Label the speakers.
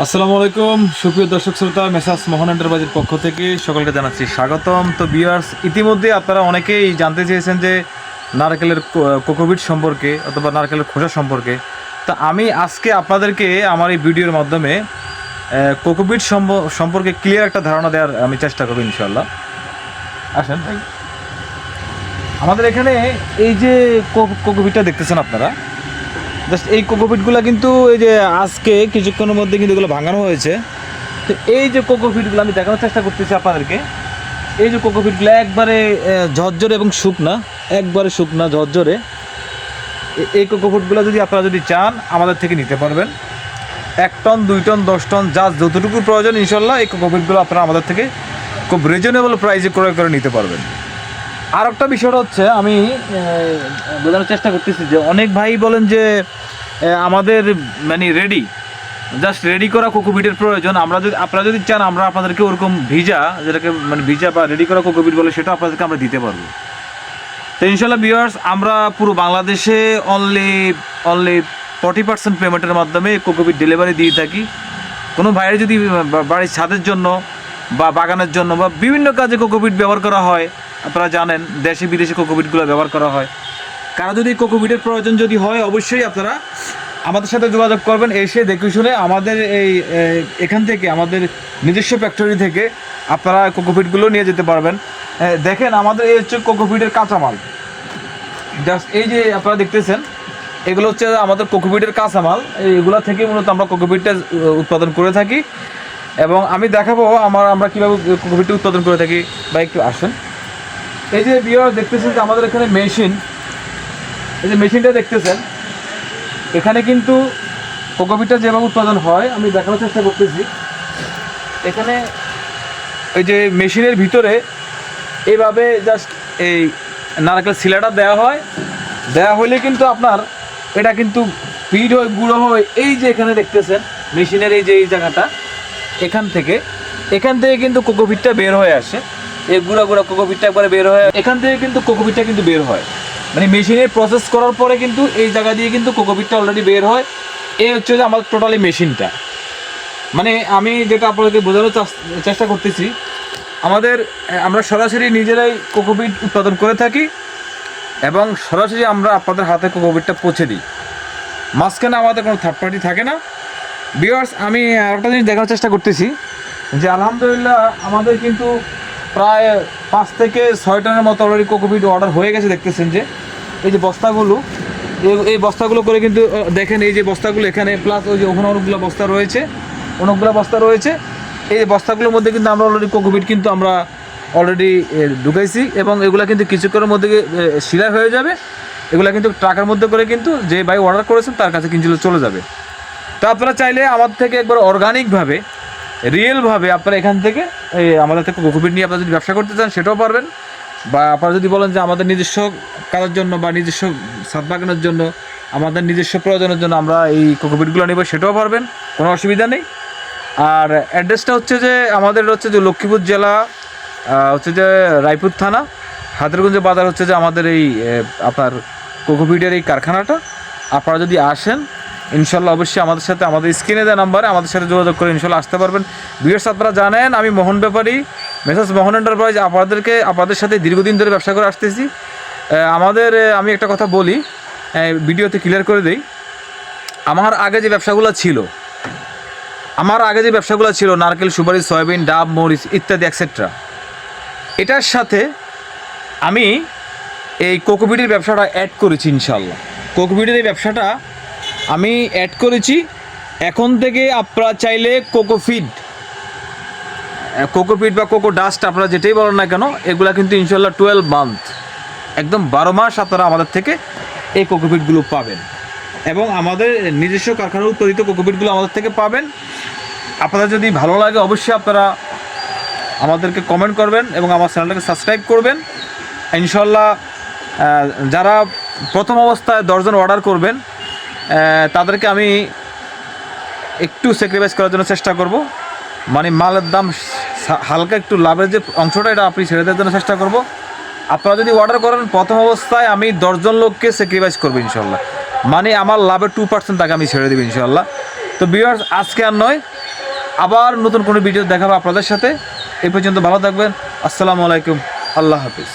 Speaker 1: আসসালামু আলাইকুম। সুপ্রিয় দর্শক শ্রোতা মেসাস মোহন এন্টারপ্রাইজের পক্ষ থেকে সকলকে জানাচ্ছি স্বাগতম। তো বিয়ার্স ইতিমধ্যে আপনারা অনেকেই জানতে চেয়েছেন যে নারকেলের কোকোবিট সম্পর্কে অথবা নারকেলের খোসা সম্পর্কে। তা আমি আজকে আপনাদেরকে আমার এই ভিডিওর মাধ্যমে কোকোবিট সম্পর্কে ক্লিয়ার একটা ধারণা দেওয়ার আমি চেষ্টা করব ইনশাল্লাহ আসেন। আমাদের এখানে এই যে কোকোবিটটা দেখতেছেন আপনারা জাস্ট এই কোকোপিটগুলো কিন্তু এই যে আজকে কিছুক্ষণের মধ্যে কিন্তু এগুলো ভাঙানো হয়েছে। তো এই যে কোকোপিটগুলো আমি দেখানোর চেষ্টা করতেছি আপনাদেরকে। এই যে কোকোপিটগুলো একবারে ঝরঝরে এবং শুকনা, একবারে শুকনা, ঝরঝরে। এই কোকোপিটগুলো যদি আপনারা যদি চান, আমাদের থেকে নিতে পারবেন। এক টন, দুই টন, দশ টন, যা যতটুকু প্রয়োজন, ইনশাল্লাহ এই কোকোপিটগুলো আপনারা আমাদের থেকে খুব রিজনেবল প্রাইসে ক্রয় করে নিতে পারবেন। আর একটা বিষয়টা হচ্ছে, আমি বোঝানোর চেষ্টা করতেছি যে অনেক ভাই বলেন যে আমাদের মানে রেডি জাস্ট রেডি করা কোকোপিটের প্রয়োজন। আমরা যদি, আপনারা যদি চান, আমরা আপনাদেরকে ওরকম ভিজা, যেটাকে মানে ভিজা বা রেডি করা কোকোপিট বলে, সেটা আপনাদেরকে আমরা দিতে পারব। তো ইনশাল্লাহ ভিউয়ার্স আমরা পুরো বাংলাদেশে অনলি অনলি ফর্টি পার্সেন্ট পেমেন্টের মাধ্যমে কোকোপিট ডেলিভারি দিয়ে থাকি। কোনো ভাইয়ের যদি বাড়ির ছাদের জন্য, বা বাগানের জন্য, বা বিভিন্ন কাজে কোকোপিট ব্যবহার করা হয়, আপনারা জানেন দেশে বিদেশে কোকোপিটগুলো ব্যবহার করা হয়। কারও যদি কোকোপিটের প্রয়োজন যদি হয়, অবশ্যই আপনারা আমাদের সাথে যোগাযোগ করবেন। এসে দেখে শুনে আমাদের এই এখান থেকে, আমাদের নিজস্ব ফ্যাক্টরি থেকে আপনারা কোকোপিটগুলো নিয়ে যেতে পারবেন। দেখেন আমাদের এই হচ্ছে কোকোপিটের কাঁচামাল। জাস্ট এই যে আপনারা দেখতেছেন, এগুলো হচ্ছে আমাদের কোকোপিটের কাঁচামাল। এগুলো থেকে মূলত আমরা কোকোপিটটা উৎপাদন করে থাকি। এবং আমি দেখাবো আমার, আমরা কীভাবে কোকোপিটটা উৎপাদন করে থাকি। বা একটু আসেন। এই যে বিয়ার দেখতেছেন যে আমাদের এখানে মেশিন এই যে মেশিনটা দেখতেছেন, এখানে কিন্তু কোকোপিটটা যেভাবে উৎপাদন হয়, আমি দেখানোর চেষ্টা করতেছি। এখানে এই যে মেশিনের ভিতরে এইভাবে জাস্ট এই নারকেল শিলাটা দেওয়া হয়। দেওয়া হলে কিন্তু আপনার এটা কিন্তু পিড হয়, গুঁড়ো হয়। এই যে এখানে দেখতেছেন, মেশিনের এই যে এই জায়গাটা, এখান থেকে। এখান থেকে কিন্তু কোকোপিটটা বের হয়ে আসে। এই গুঁড়া গুঁড়া কোকোপিটটা একবারে বের হয়ে এখান থেকে কিন্তু কোকোপিটটা কিন্তু বের হয়। মানে মেশিনে প্রসেস করার পরে কিন্তু এই জায়গা দিয়ে কিন্তু কোকোপিটটা অলরেডি বের হয়। এই হচ্ছে যে আমাদের টোটালি মেশিনটা। মানে আমি যেটা আপনাদেরকে বোঝানোর চেষ্টা করতেছি, আমাদের আমরা সরাসরি নিজেরাই কোকোপিট উৎপাদন করে থাকি এবং সরাসরি আমরা আপনাদের হাতে কোকোপিটটা পৌঁছে দিই। মাঝখানে আমাদের কোনো থার্ড পার্টি থাকে না। বিয়ার্স আমি আরেকটা জিনিস দেখার চেষ্টা করতেছি যে আলহামদুলিল্লাহ আমাদের কিন্তু প্রায় পাঁচ থেকে ছয় টনের মতো অলরেডি কোকোপিট অর্ডার হয়ে গেছে, দেখতেছেন যে। এই যে বস্তাগুলো, এই- বস্তাগুলো করে কিন্তু দেখেন এই যে বস্তাগুলো এখানে প্লাস ওই যে ওখানে অনেকগুলো বস্তা রয়েছে, অনেকগুলো বস্তা রয়েছে। এই বস্তাগুলোর মধ্যে কিন্তু আমরা অলরেডি কোকোপিট কিন্তু আমরা অলরেডি ঢুকাইছি এবং এগুলো কিন্তু কিছুক্ষণের মধ্যে শিলা হয়ে যাবে। এগুলো কিন্তু ট্রাকের মধ্যে করে কিন্তু যে ভাই অর্ডার করেছেন, তার কাছে কিন্তু চলে যাবে। তো আপনারা চাইলে আমার থেকে একবার অর্গানিকভাবে রিয়েলভাবে আপনারা এখান থেকে এই আমাদের থেকে কোকোপিট নিয়ে আপনারা যদি ব্যবসা করতে চান, সেটাও পারবেন। বা আপনারা যদি বলেন যে আমাদের নিজস্ব কাজের জন্য বা নিজস্ব সাত বাগানের জন্য, আমাদের নিজস্ব প্রয়োজনের জন্য আমরা এই কোকোপিটগুলো নেব, সেটাও পারবেন, কোনো অসুবিধা নেই। আর অ্যাড্রেসটা হচ্ছে যে, আমাদের হচ্ছে যে লক্ষ্মীপুর জেলা হচ্ছে যে রায়পুর থানা, হাতেরগঞ্জ বাজার হচ্ছে যে আমাদের এই আপনার কোকোপিটের এই কারখানাটা। আপনারা যদি আসেন ইনশাল্লাহ অবশ্যই আমাদের সাথে আমাদের স্ক্রিনে দেওয়া নাম্বারে আমাদের সাথে যোগাযোগ করে ইনশাল্লাহ আসতে পারবেন। বিয়ের আপনারা জানেন আমি মোহন ব্যাপারী মেসাজ মোহন এন্টারপ্রাইজ আপনাদেরকে, আপনাদের সাথে দীর্ঘদিন ধরে ব্যবসা করে আসতেছি। আমাদের আমি একটা কথা বলি ভিডিওতে ক্লিয়ার করে দিই। আমার আগে যে ব্যবসাগুলো ছিল, আমার আগে যে ব্যবসাগুলো ছিল, নারকেল, সুপারি, সয়াবিন, ডাব, মরিচ ইত্যাদি অ্যাকসেট্রা এটার সাথে আমি এই কোকোপিটের ব্যবসাটা অ্যাড করেছি ইনশাল্লাহ কোকোপিটের এই ব্যবসাটা আমি অ্যাড করেছি। এখন থেকে আপনারা চাইলে কোকোফিড কোকোপিট বা কোকো ডাস্ট আপনারা যেটাই বলেন না কেন, এগুলা কিন্তু ইনশাল্লাহ টুয়েলভ মান্থ একদম বারো মাস আপনারা আমাদের থেকে এই কোকোপিটগুলো পাবেন। এবং আমাদের নিজস্ব কারখানা উৎপাদিত কোকোপিটগুলো আমাদের থেকে পাবেন। আপনাদের যদি ভালো লাগে অবশ্যই আপনারা আমাদেরকে কমেন্ট করবেন এবং আমার চ্যানেলটাকে সাবস্ক্রাইব করবেন। ইনশাল্লাহ যারা প্রথম অবস্থায় দশজন অর্ডার করবেন তাদেরকে আমি একটু স্যাক্রিফাইস করার জন্য চেষ্টা করব। মানে মালের দাম হালকা একটু লাভের যে অংশটা, এটা আপনি ছেড়ে দেওয়ার জন্য চেষ্টা করব। আপনারা যদি অর্ডার করেন, প্রথম অবস্থায় আমি দশজন লোককে স্যাক্রিফাইস করব ইনশাল্লাহ মানে আমার লাভের টু পার্সেন্ট তাকে আমি ছেড়ে দেবো ইনশাল্লাহ তো বিয়ার্স আজকে আর নয়, আবার নতুন কোনো ভিডিও দেখাবো আপনাদের সাথে। এ পর্যন্ত ভালো থাকবেন। আসসালামু আলাইকুম। আল্লাহ হাফিজ।